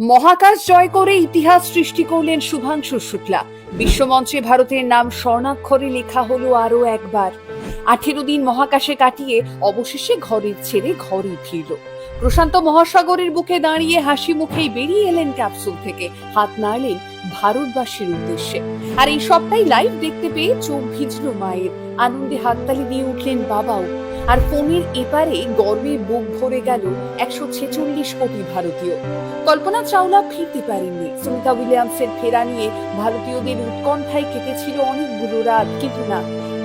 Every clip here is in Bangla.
মহাকাশ জয় করে ইতিহাস সৃষ্টি করলেন শুভাংশু শুক্লা। বিশ্বমঞ্চে ভারতের নাম স্বর্ণাক্ষরে লেখা হলো আরও একবার। আঠেরো দিন মহাকাশে কাটিয়ে অবশেষে ঘরের ছেড়ে ঘরে ফিরল। প্রশান্ত মহাসাগরের বুকে দাঁড়িয়ে হাসি মুখেই বেরিয়ে এলেন ক্যাপসুল থেকে। হাত নাড়লেন ভারতবাসীর উদ্দেশ্যে। আর এই সবটাই লাইভ দেখতে পেয়ে চোখ ভিজল মায়ের। আনন্দে হাততালি দিয়ে উঠলেন বাবাও। আর ফোনের এপারে গর্বে বুক ভরে গেল একশো ছেচল্লিশ কোটি ভারতীয়। কল্পনা চাওলা ফিরতে পারেননি। সুনিতা উইলিয়ামসের ফেরা নিয়ে ভারতীয়দের উৎকণ্ঠায় কেটেছিল অনেকগুলো রাত, কিন্তু না।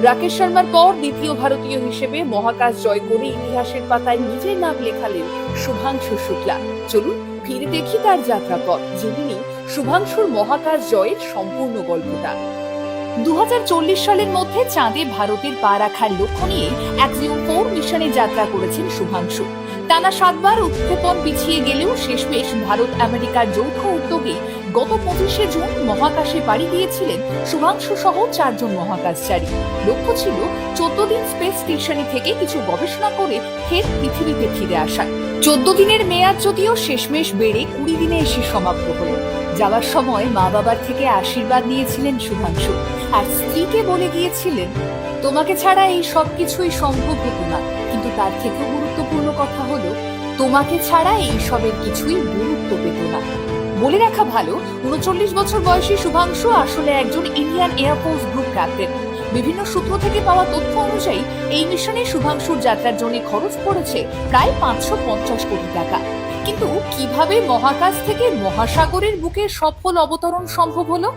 রাকেশ শর্মার পর দ্বিতীয় ভারতীয় হিসেবে মহাকাশ জয় করে ইতিহাসের পাতায় নিজের নাম লেখালেন শুভাংশু শুক্লা। চলুন ফিরে দেখি তার যাত্রাপথ জেনে শুভাংশুর মহাকাশ জয়ের সম্পূর্ণ গল্পটা। দু হাজার চল্লিশ সালের মধ্যে চাঁদে ভারতের পা রাখার লক্ষ্য নিয়ে অ্যাক্সিওম ফোর মিশনে যাত্রা করেছেন শুভাংশু। টানা সাতবার উৎক্ষেপণ পিছিয়ে গেলেও শেষমেশ ভারত আমেরিকার যৌথ উদ্যোগে গত পঁচিশে জুন মহাকাশে পাড়ি দিয়েছিলেন শুভাংশু সহ চারজন মহাকাশচারী। লক্ষ্য ছিল চোদ্দ দিন স্পেস স্টেশনে থেকে কিছু গবেষণা করে ফের পৃথিবীতে ফিরে আসা চোদ্দ দিনের মেয়াদ যদিও শেষমেশ বেড়ে কুড়ি দিনে এসে সমাপ্ত হলো। যাওয়ার সময় মা বাবার থেকে আশীর্বাদ নিয়েছিলেন শুভাংশু। আর স্ত্রীকে বলে গিয়েছিলেন তোমাকে ছাড়া এই সব কিছুই সম্ভব হতো না। কিন্তু তার থেকেও গুরুত্বপূর্ণ কথা হলো, তোমাকে ছাড়া এই সবের কিছুই গুরুত্ব পেত না। বলে রাখা ভালো, উনচল্লিশ বছর বয়সী শুভাংশু আসলে একজন ইন্ডিয়ান এয়ারফোর্স গ্রুপ ক্যাপ্টেন। বিভিন্ন সূত্র থেকে পাওয়া তথ্য অনুযায়ী, এই মিশনে শুভাংশুর যাত্রার জন্য খরচ পড়েছে প্রায় পাঁচশো পঞ্চাশ কোটি টাকা। কিন্তু কীভাবে মহাকাশ থেকে মহাসাগরের বুকে সফল অবতরণ সম্ভব হলো?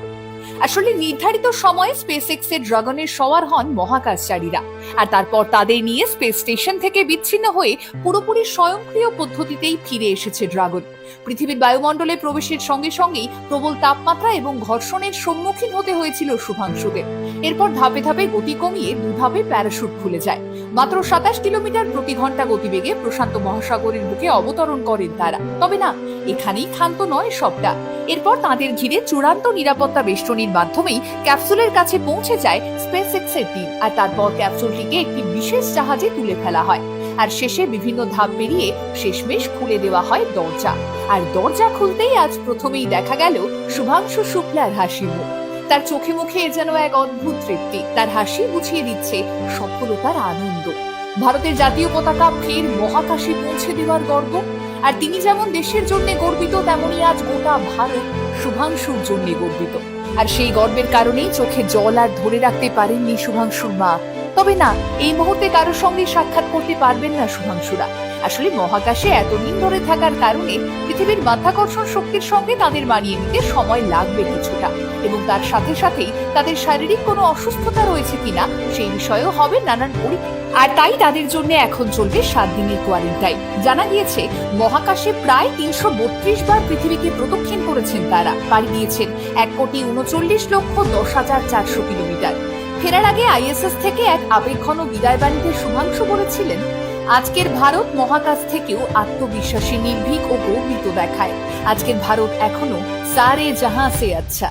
আসলে নির্ধারিত সময়ে স্পেস এক্সের ড্রাগনের সওয়ার হন মহাকাশচারীরা, আর তারপর তাদের নিয়ে স্পেস স্টেশন থেকে বিচ্ছিন্ন হয়ে পুরোপুরি স্বয়ংক্রিয় পদ্ধতিতেই ফিরে এসেছে ড্রাগন। পৃথিবীর বায়ুমণ্ডলে প্রবেশের সঙ্গে সঙ্গেই প্রবল তাপমাত্রা এবং ঘর্ষণের সম্মুখীন হতে হয়েছিল শুভাংশুদের। এরপর ধাপে ধাপে গতি কমিয়ে দুধাপে প্যারাশুট খুলে যায়। মাত্র সাতাশ কিলোমিটার প্রতি ঘণ্টা গতিবেগে প্রশান্ত মহাসাগরের বুকে অবতরণ করেন তারা। তবে না, এখানেই ক্ষান্ত নয় সবটা। এরপর তাদের ঘিরে চূড়ান্ত নিরাপত্তা বেষ্টনীর মাধ্যমেই ক্যাপসুলের কাছে পৌঁছে যায় স্পেস এক্সের টিম। আর তারপর ক্যাপসুলটিকে একটি বিশেষ জাহাজে তুলে ফেলা হয়। আর শেষে বিভিন্ন ধাপ পেরিয়ে শেষমেশ খুলে দেওয়া হয় দরজা। আর দরজা খুলতেই আজ প্রথমেই দেখা গেল শুভাংশু শুক্লার হাসি মুখ। তার চোখে মুখে যেন এক অদ্ভুত তৃপ্তি। তার হাসি বুঝিয়ে দিচ্ছে সফলতার আনন্দ। ভারতের জাতীয় পতাকা ফের মহাকাশে পৌঁছে দেওয়ার গর্ব। আর তিনি যেমন দেশের জন্য গর্বিত তেমনি আজ গোটা ভারত শুভাংশুর জন্য গর্বিত। আর সেই গর্বের কারণেই চোখে জল আর ধরে রাখতে পারেননি শুভাংশুর মা। তবে না, এই মুহূর্তে কারোর সঙ্গে সাক্ষাৎ করতে পারবেন না শুভাংশুরা আসলে মহাকাশে এতদিন ধরে থাকার কারণে পৃথিবীর মাধ্যাকর্ষণ শক্তির সঙ্গে তাদের মানিয়ে নিতে সময় লাগবে কিছুটা এবং তার সাথে সাথেই তাদের শারীরিক কোনো অসুস্থতা রয়েছে কিনা সেই বিষয়েও হবে নানান পরীক্ষা। আর তাই তাদের জন্য এখন চলবে সাত দিনের কোয়ারেন্টাইন জানা গিয়েছে, মহাকাশে প্রায় তিনশো বত্রিশ বার পৃথিবীকে প্রদক্ষিণ করেছেন তারা। পাড়ি দিয়েছেন এক কোটি উনচল্লিশ লক্ষ দশ হাজার চারশো কিলোমিটার। ফেরার আগে আইএসএস থেকে এক আবেগঘন বিদায় বাণীতে শুভাংশু বলেছিলেন আজকের ভারত মহাকাশ থেকেও আত্মবিশ্বাসী নির্ভীক ও গর্বিত দেখায়। আজকের ভারত এখনও সারে জাহাঁ সে আচ্ছা।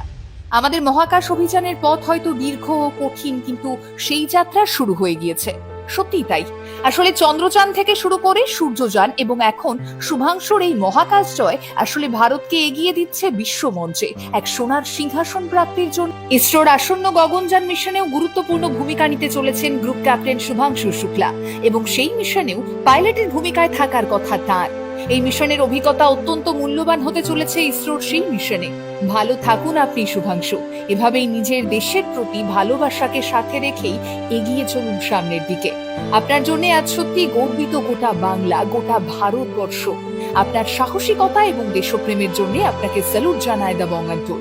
আমাদের মহাকাশ অভিযানের পথ হয়তো দীর্ঘ ও কঠিন, কিন্তু সেই যাত্রা শুরু হয়ে গিয়েছে। সত্যিই তাই। আসলে চন্দ্রযান থেকে শুরু করে সূর্যযান এবং এখন শুভাংশুর এই মহাকাশ জয় আসলে ভারতকে এগিয়ে দিচ্ছে বিশ্বমঞ্চে। এক সোনার সিংহাসন প্রাপ্তির জন্য ইসরোর আসন্ন গগনযান মিশনেও গুরুত্বপূর্ণ ভূমিকা নিতে চলেছেন গ্রুপ ক্যাপ্টেন শুভাংশু শুক্লা এবং সেই মিশনেও পাইলটের ভূমিকায় থাকার কথা তাঁর। এই মিশনের অভিজ্ঞতা অত্যন্ত মূল্যবান হতে চলেছে ইসরোর সেই মিশনে। ভালো থাকুন আপনি, শুভাংশু। এভাবেই নিজের দেশের প্রতি ভালোবাসাকে সাথে রেখেই এগিয়ে চলুন সামনের দিকে। আপনার জন্য আজ সত্যি গর্বিত গোটা বাংলা, গোটা ভারতবর্ষ। আপনার সাহসিকতা এবং দেশপ্রেমের জন্য আপনাকে স্যালুট জানায় দা বঙ্গান্তর